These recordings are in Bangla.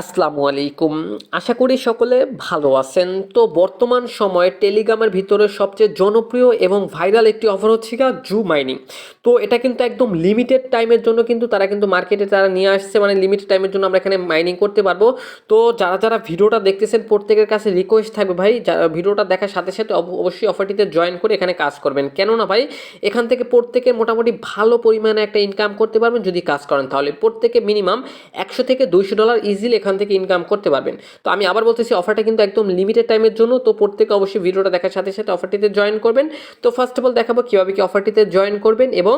আসসালামু আলাইকুম। আশা করি সকলে ভালো আছেন। তো বর্তমান সময়ে টেলিগ্রামের ভিতরে সবচেয়ে জনপ্রিয় এবং ভাইরাল একটি অফার হচ্ছে গা জু মাইনিং। তো এটা কিন্তু একদম লিমিটেড টাইমের জন্য কিন্তু তারা কিন্তু মার্কেটে তারা নিয়ে আসছে মানে লিমিটেড টাইমের জন্য আমরা এখানে মাইনিং করতে পারব। তো যারা যারা ভিডিওটা দেখতেছেন, প্রত্যেকের কাছে রিকোয়েস্ট থাকবে ভাই যারা ভিডিওটা দেখার সাথে সাথে অব- অবশ্যই অফারটিতে জয়েন করে এখানে কাজ করবেন। কেননা ভাই, এখান থেকে প্রত্যেকে মোটামুটি ভালো পরিমাণে একটা ইনকাম করতে পারবেন যদি কাজ করেন। তাহলে প্রত্যেকে মিনিমাম একশো থেকে দুইশো ডলার ইজিলি এখান থেকে ইনকাম করতে পারবেন। তো আমি আবার বলতেছি অফারটা কিন্তু একদম লিমিটেড টাইমের জন্য, তো প্রত্যেকে অবশ্যই ভিডিওটা দেখার সাথে সাথে অফারটিতে জয়েন করবেন। তো ফার্স্ট অফ অল দেখাবো কীভাবে কি অফারটিতে জয়েন করবেন এবং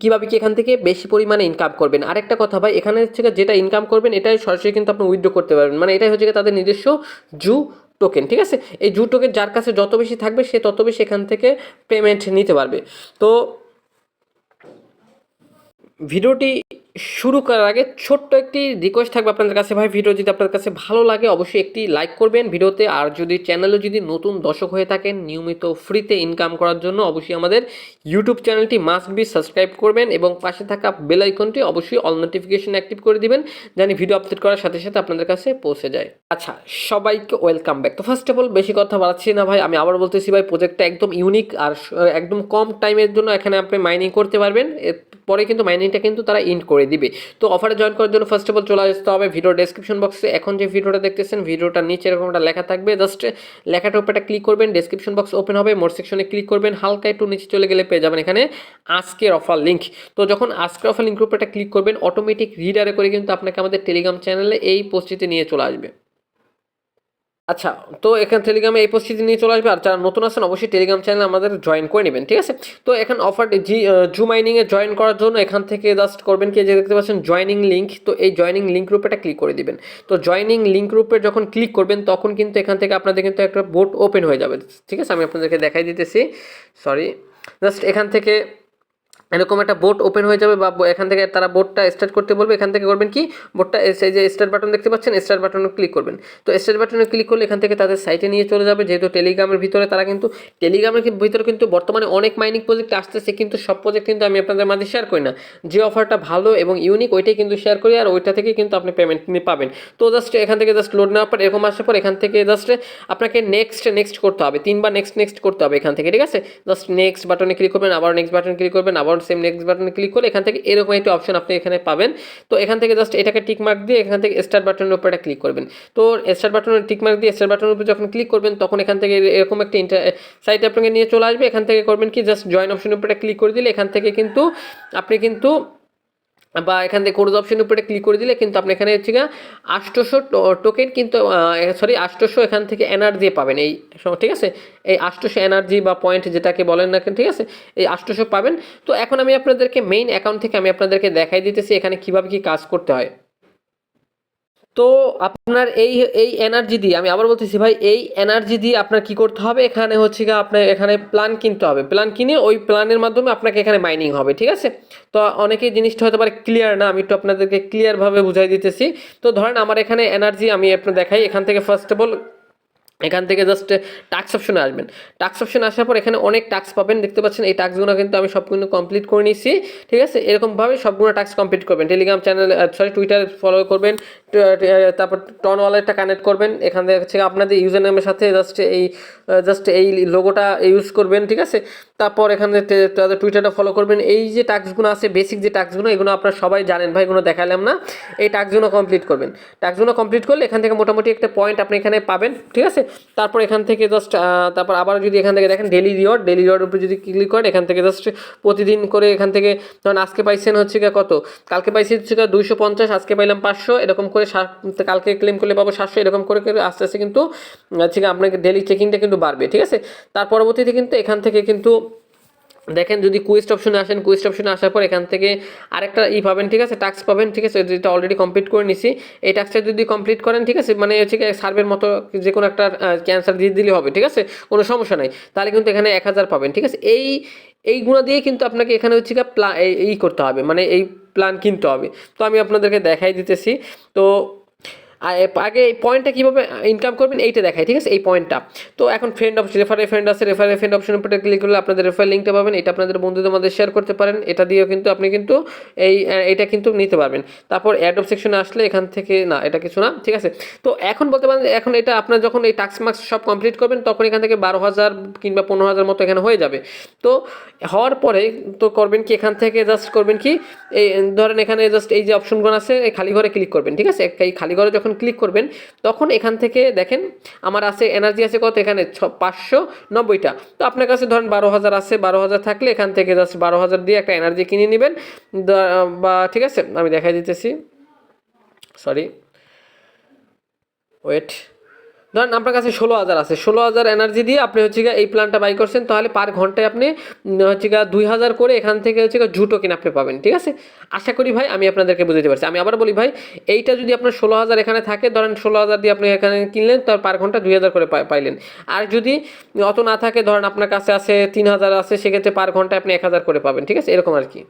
কীভাবে কি এখান থেকে বেশি পরিমাণে ইনকাম করবেন। আরেকটা কথা ভাই, এখানে গিয়ে যেটা ইনকাম করবেন, এটাই সরাসরি কিন্তু আপনি উইথড্র করতে পারবেন। মানে এটাই হচ্ছে তাদের নিজস্ব জু টোকেন ঠিক আছে? এই জু টোকেন যার কাছে যত বেশি থাকবে, সে তত বেশি এখান থেকে পেমেন্ট নিতে পারবে। তো ভিডিওটি শুরু করার আগে ছোট্ট একটি রিকোয়েস্ট থাকবে আপনাদের কাছে। ভাই ভিডিও যদি আপনাদের কাছে ভালো লাগে, অবশ্যই একটি লাইক করবেন ভিডিওতে আর যদি চ্যানেলে যদি নতুন দর্শক হয়ে থাকেন, নিয়মিত ফ্রিতে ইনকাম করার জন্য অবশ্যই আমাদের ইউটিউব চ্যানেলটি মাস্ট বি সাবস্ক্রাইব করবেন এবং পাশে থাকা বেল আইকনটি অবশ্যই অল নোটিফিকেশন অ্যাক্টিভ করে দিবেন জানি ভিডিও আপলোড করার সাথে সাথে আপনাদের কাছে পৌঁছে যায়। আচ্ছা সবাইকে ওয়েলকাম ব্যাক তো ফার্স্ট অফ অল বেশি কথা বাড়াচ্ছি না ভাই, আমি আবার বলতেছি ভাই প্রজেক্টটা একদম ইউনিক আর একদম কম টাইমের জন্য এখানে আপনি মাইনিং করতে পারবেন। পরে কিন্তু মাইনিংটা কিন্তু তারা ইন্ড করে দিবে। তো অফারে জয়েন করার জন্য ফার্স্ট অফ অল চলে আসতে হবে ভিডিও ডেসক্রিপশন বক্সে এখন যে ভিডিওটা দেখতেছেন ভিডিওটা নিচে এরকম একটা লেখা থাকবে। জাস্ট লেখাটার উপর একটা ক্লিক করবেন ডেসক্রিপশন বক্স ওপেন হবে মোর সেকশনে ক্লিক করবেন, হালকা একটু নিচে চলে গেলে পেয়ে যাবেন এখানে আজকের অফার লিঙ্ক তো যখন আজকের অফার লিঙ্কের উপর একটা ক্লিক করবেন অটোমেটিক রিডারে করে কিন্তু আপনাকে আমাদের টেলিগ্রাম চ্যানেলে এই পোস্টটিতে নিয়ে চলে আসবে। আচ্ছা তো এখানে টেলিগ্রামে এই পরিস্থিতি নিয়ে চলে আসবে, আর যারা নতুন আছেন, অবশ্যই টেলিগ্রাম চ্যানেল আমাদের জয়েন করে নেবেন, ঠিক আছে? তো এখন অফার জি জু মাইনিংয়ে জয়েন করার জন্য এখান থেকে জাস্ট করবেন কি যে দেখতে পাচ্ছেন জয়নিং লিঙ্ক তো এই জয়নিং লিঙ্ক রূপেটা ক্লিক করে দিবেন। তো জয়নিং লিঙ্ক রূপে যখন ক্লিক করবেন, তখন কিন্তু এখান থেকে আপনাদের কিন্তু একটা বোট ওপেন হয়ে যাবে, ঠিক আছে? আমি আপনাদেরকে দেখাই দিতেছি সরি জাস্ট এখান থেকে এরকম একটা বোট ওপেন হয়ে যাবে বা এখান থেকে তারা বোটটা স্টার্ট করতে বলবে, এখান থেকে করবেন কি? বোটটা এই যে স্টার্ট বাটন দেখতে পাচ্ছেন স্টার্ট বাটনে ক্লিক করবেন। তো স্টার্ট বাটনে ক্লিক করলে এখান থেকে তাদের সাইটে নিয়ে চলে যাবে, যেহেতু টেলিগ্রামের ভিতরে তারা কিন্তু টেলিগ্রামের ভিতরে কিন্তু বর্তমানে অনেক মাইনিং প্রজেক্ট আসতেছে, কিন্তু সব প্রজেক্ট কিন্তু আমি আপনাদের মাঝে শেয়ার করি না। যে অফারটা ভালো এবং ইউনিক ওইটাই কিন্তু শেয়ার করি আর ওইটা থেকে কিন্তু আপনি পেমেন্ট পাবেন। তো জাস্ট এখান থেকে জাস্ট লোড নেওয়ার পর, এরকম আসার পর এখান থেকে জাস্ট আপনাকে নেক্সট নেক্সট করতে হবে। তিনবার নেক্সট নেক্সট করতে হবে এখান থেকে, ঠিক আছে? জাস্ট নেক্সট বাটনে ক্লিক করবেন, আবার নেক্সট বাটনে ক্লিক করবেন, আবার সেম নেক্সট বাটনে ক্লিক করে এখান থেকে এরকম একটি অপশন আপনি এখানে পাবেন। তো এখান থেকে জাস্ট এটাকে টিক মার্ক দিয়ে এখান থেকে স্টার্ট বাটনের উপর এটা ক্লিক করবেন। তো স্টার্ট বাটনের টিক মার্ক দিয়ে স্টার বাটনের উপর যখন ক্লিক করবেন, তখন এখান থেকে এরকম একটা ইন্টার সাইট আপনাকে নিয়ে চলে আসবে। এখান থেকে করবেন কি? জাস্ট জয়েন অপশনের উপরে ক্লিক করে দিলে এখান থেকে কিন্তু আপনি কিন্তু বা এখান থেকে কোনো অপশনের উপরে ক্লিক করে দিলে কিন্তু আপনি এখানে হচ্ছে আষ্টশো টোকেন কিন্তু সরি আষ্টশো এখান থেকে এনার্জি পাবেন। এই ঠিক আছে? এই আষ্টশো এনার্জি বা পয়েন্ট যেটাকে বলেন না ঠিক আছে? এই আষ্টশো পাবেন। তো এখন আমি আপনাদেরকে মেইন অ্যাকাউন্ট থেকে আমি আপনাদেরকে দেখাই দিতেছি এখানে কীভাবে কী কাজ করতে হয়। তো আপনার এই এই এনার্জি দিয়ে, আমি আবার বলতেছি ভাই, এই এনার্জি দিয়ে আপনার কি করতে হবে? এখানে হচ্ছে গিয়ে আপনার, এখানে প্ল্যান কিনতে হবে। প্ল্যান কিনে ওই প্ল্যানের মাধ্যমে আপনাকে এখানে মাইনিং হবে, ঠিক আছে? তো অনেকেই জিনিসটা হতে পারে ক্লিয়ার না, আমি একটু আপনাদেরকে ক্লিয়ারভাবে বুঝাই দিতেছি। তো ধরেন আমার এখানে এনার্জি আমি আপনার দেখাই, এখান থেকে ফার্স্ট অফ অল এখান থেকে জাস্ট টাক্স অপশনে আসবেন। টাক্স অপশন আসার পর এখানে অনেক টাক্স পাবেন, দেখতে পাচ্ছেন এই টাক্সগুলো কিন্তু আমি সবগুলো কমপ্লিট করে নিয়েছি, ঠিক আছে? এরকমভাবে সবগুলো টাক্স কমপ্লিট করবেন। Telegram channel sorry Twitter follow করবেন তারপর টন ওয়ালেটটা কানেক্ট করবেন, এখান থেকে আপনাদের ইউজার নেমের সাথে জাস্ট এই জাস্ট এই লোগোটা ইউজ করবেন, ঠিক আছে? তারপর এখানে তাদের টুইটারটা ফলো করবেন। এই যে টাস্কগুলো আছে বেসিক যে টাস্কগুলো এগুলো আপনারা সবাই জানেন ভাই, এগুলো দেখালাম না। এই টাস্কগুলো কমপ্লিট করবেন। টাস্কগুলো কমপ্লিট করলে এখান থেকে মোটামুটি একটা পয়েন্ট আপনি এখানে পাবেন, ঠিক আছে? তারপর এখান থেকে জাস্ট তারপর আবার যদি এখান থেকে দেখেন ডেলি রিওয়ার্ড ডেলি রিওয়ার্ডের উপরে যদি ক্লিক করেন, এখান থেকে জাস্ট প্রতিদিন করে এখান থেকে, ধরুন আজকে পাইছেন হচ্ছে গিয়ে কত? কালকে পাইছি হচ্ছে গিয়ে দুইশো পঞ্চাশ, আজকে পাইলাম পাঁচশো, এরকম করে কালকে ক্লেম করলে পাবো সাতশো, এরকম করে করে আস্তে আস্তে কিন্তু, হচ্ছে আপনাকে ডেলি চেকিংটা কিন্তু বাড়বে, ঠিক আছে? তার পরবর্তীতে কিন্তু এখান থেকে কিন্তু দেখেন যদি কুইস্ট অপশনে আসেন কুইস্ট অপশনে আসার পর এখান থেকে আরেকটা ই পাবেন, ঠিক আছে? টাস্ক পাবেন, ঠিক আছে? যেটা অলরেডি কমপ্লিট করে নিছি। এই টাস্কটা যদি কমপ্লিট করেন, ঠিক আছে? মানে হচ্ছে সার্ভের মতো যে কোনো একটা ক্যান্সার দিয়ে দিলে হবে, ঠিক আছে? কোনো সমস্যা নাই। তাহলে কিন্তু এখানে এক হাজার পাবেন, ঠিক আছে? এই, এইগুলো দিয়ে কিন্তু আপনাকে এখানে হচ্ছে প্লা এই করতে হবে। মানে এই প্ল্যান কিনতে হবে। তো আমি আপনাদেরকে দেখাই দিতেছি। তো আর আগে এই পয়েন্টটা কীভাবে ইনকাম করবেন, এইটা দেখায় ঠিক আছে? এই পয়েন্টটা তো এখন ফ্রেন্ড অপশন রেফারে ফ্রেন্ড আছে রেফারে ফ্রেন্ড অপশনের উপরে ক্লিক করলে আপনাদের রেফার লিঙ্কটা পাবেন, এটা আপনাদের বন্ধুদের মধ্যে শেয়ার করতে পারেন, এটা দিয়েও কিন্তু আপনি কিন্তু এই এটা কিন্তু নিতে পারবেন। তারপর অ্যাড অফ সেকশনে আসলে এখান থেকে, না, এটা কিছু না, ঠিক আছে? তো এখন বলতে পারেন এখন এটা আপনার যখন এই টাস্ক মার্কস সব কমপ্লিট করবেন, তখন এখান থেকে বারো হাজার কিংবা পনেরো হাজার মতো এখানে হয়ে যাবে। তো হওয়ার পরে তো করবেন কি, এখান থেকে জাস্ট করবেন কি, এই, ধরেন এখানে জাস্ট এই যে অপশনগুলো আছে, এই খালি ঘরে ক্লিক করবেন, ঠিক আছে? এই খালি ঘরে যখন ক্লিক করবেন, তখন এখান থেকে দেখেন আমার আছে এনার্জি আছে কত? এখানে ছ, পাঁচশো নব্বইটা। তো আপনার কাছে ধরেন বারো হাজার আছে, বারো হাজার থাকলে এখান থেকে জাস্ট বারো হাজার দিয়ে একটা এনার্জি কিনে নেবেন। বা ঠিক আছে, আমি দেখাই দিতেছি। সরি ওয়েট ধরেন আপনার কাছে ষোলো হাজার আছে, ষোলো হাজার এনার্জি দিয়ে আপনি হচ্ছে গিয়ে এই প্ল্যানটা বাই করছেন, তাহলে পার ঘন্টায় আপনি হচ্ছে গিয়ে দুই হাজার করে এখান থেকে হচ্ছে গিয়ে জুটো কিনে আপনি পাবেন, ঠিক আছে? আশা করি ভাই আমি আপনাদেরকে বুঝতে পারছি। আমি আবার বলি ভাই, এইটা যদি আপনার ষোলো হাজার এখানে থাকে, ধরেন ষোলো হাজার দিয়ে আপনি এখানে কিনলেন, তার পার ঘণ্টা দুই হাজার করে পাই- পাইলেন। আর যদি অত না থাকে, ধরেন আপনার কাছে আছে তিন হাজার আছে, সেক্ষেত্রে পার ঘন্টায় আপনি এক হাজার করে পাবেন, ঠিক আছে? এরকম আর কি।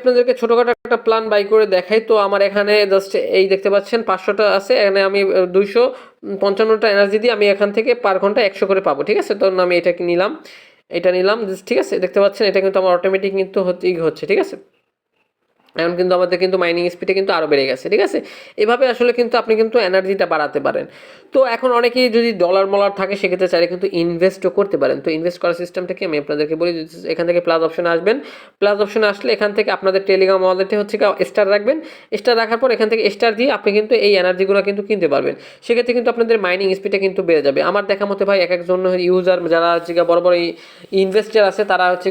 আপনাদেরকে ছোটোখাটো একটা প্ল্যান বাই করে দেখাই। তো আমার এখানে জাস্ট এই দেখতে পাচ্ছেন, পাঁচশোটা আছে। এখানে আমি দুইশো পঞ্চান্নটা এনার্জি দিয়ে আমি এখান থেকে পার ঘণ্টা একশো করে পাবো, ঠিক আছে? তখন আমি এটাকে নিলাম, এটা নিলাম ঠিক আছে? দেখতে পাচ্ছেন, এটা কিন্তু আমার অটোমেটিক কিন্তু হচ্ছে, ঠিক আছে? এখন কিন্তু আমাদের কিন্তু মাইনিং স্পিডে কিন্তু আরও বেড়ে গেছে, ঠিক আছে? এভাবে আসলে কিন্তু আপনি কিন্তু এনার্জিটা বাড়াতে পারেন। তো এখন অনেকেই যদি ডলার মলার থাকে, সেক্ষেত্রে চাইলে কিন্তু ইনভেস্টও করতে পারেন। তো ইনভেস্ট করার সিস্টেমটা কি? আমি আপনাদেরকে বলি এখান থেকে প্লাস অপশন আসবেন প্লাস অপশন আসলে এখান থেকে আপনাদের টেলিগ্রাম ওয়ালেটে হচ্ছে স্টার রাখবেন। স্টার রাখার পর এখান থেকে স্টার দিয়ে আপনি কিন্তু এই এনার্জিগুলো কিন্তু কিনতে পারবেন। সেক্ষেত্রে কিন্তু আপনাদের মাইনিং স্পিডটা কিন্তু বেড়ে যাবে। আমার দেখা মতে ভাই, এক একজন ইউজার যারা হচ্ছে বড় বড় ইনভেস্টার আছে, তারা হচ্ছে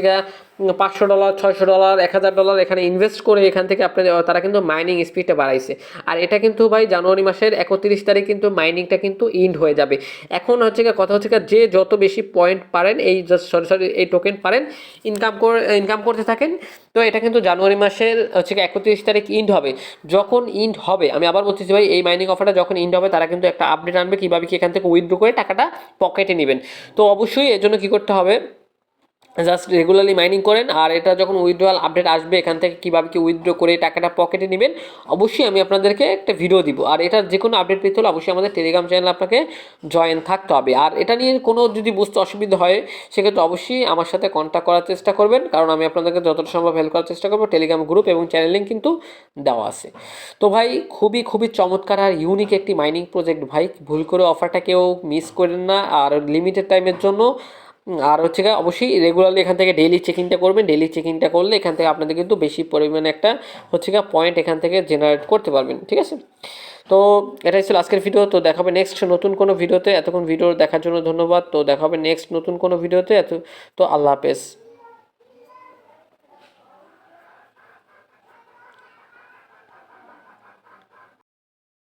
পাঁচশো ডলার, ছয়শো ডলার, এক হাজার ডলার এখানে ইনভেস্ট করে এখান থেকে আপনাদের তারা কিন্তু মাইনিং স্পিডটা বাড়াইছে। আর এটা কিন্তু ভাই জানুয়ারি মাসের একত্রিশ তারিখ কিন্তু মাইনিংটা কিন্তু ইন্ড হয়ে যাবে। এখন হচ্ছে কথা হচ্ছে যে যত বেশি পয়েন্ট পারেন, এই সরি সরি এই টোকেন পারেন ইনকাম করে ইনকাম করতে থাকেন, তো এটা কিন্তু জানুয়ারি মাসের হচ্ছে একত্রিশ তারিখ ইন্ড হবে। যখন ইন্ড হবে, আমি আবার বলতেছি ভাই, এই মাইনিং অফারটা যখন ইন্ড হবে, তারা কিন্তু একটা আপডেট আনবে কীভাবে কি এখান থেকে উইথড্র করে টাকাটা পকেটে নেবেন। তো অবশ্যই এর জন্য কী করতে হবে জাস্ট রেগুলারলি মাইনিং করেন, আর এটা যখন উইথড্রয়াল আপডেট আসবে এখান থেকে কীভাবে কি উইথড্র করে টাকাটা পকেটে নেবেন, অবশ্যই আমি আপনাদেরকে একটা ভিডিও দিব। আর এটার যে কোনো আপডেট পেতে হলে অবশ্যই আমাদের টেলিগ্রাম চ্যানেল আপনাকে জয়েন থাকতে হবে। আর এটা নিয়ে কোনো যদি বুঝতে অসুবিধা হয়, সেক্ষেত্রে অবশ্যই আমার সাথে কন্ট্যাক্ট করার চেষ্টা করবেন। কারণ আমি আপনাদেরকে যতটা সম্ভব হেল্প করার চেষ্টা করব টেলিগ্রাম গ্রুপ এবং চ্যানেল লিঙ্ক কিন্তু দেওয়া আছে। তো ভাই, খুবই খুবই চমৎকার আর ইউনিক একটি মাইনিং প্রজেক্ট ভাই। ভুল করে অফারটা কেউ মিস করেন না। আর লিমিটেড টাইমের জন্য আর হচ্ছে গিয়ে অবশ্যই রেগুলারলি এখান থেকে ডেইলি চেকিংটা করবেন। ডেইলি চেকিংটা করলে এখান থেকে আপনাদের কিন্তু বেশি পরিমাণে একটা হচ্ছে গিয়ে পয়েন্ট এখান থেকে জেনারেট করতে পারবেন, ঠিক আছে? তো এটাই ছিল আজকের ভিডিও তো দেখাবে নেক্সট নতুন কোনো ভিডিওতে এতক্ষণ ভিডিও দেখার জন্য ধন্যবাদ। তো দেখাবে নেক্সট নতুন কোনো ভিডিওতে এত তো আল্লাহ হাফেজ।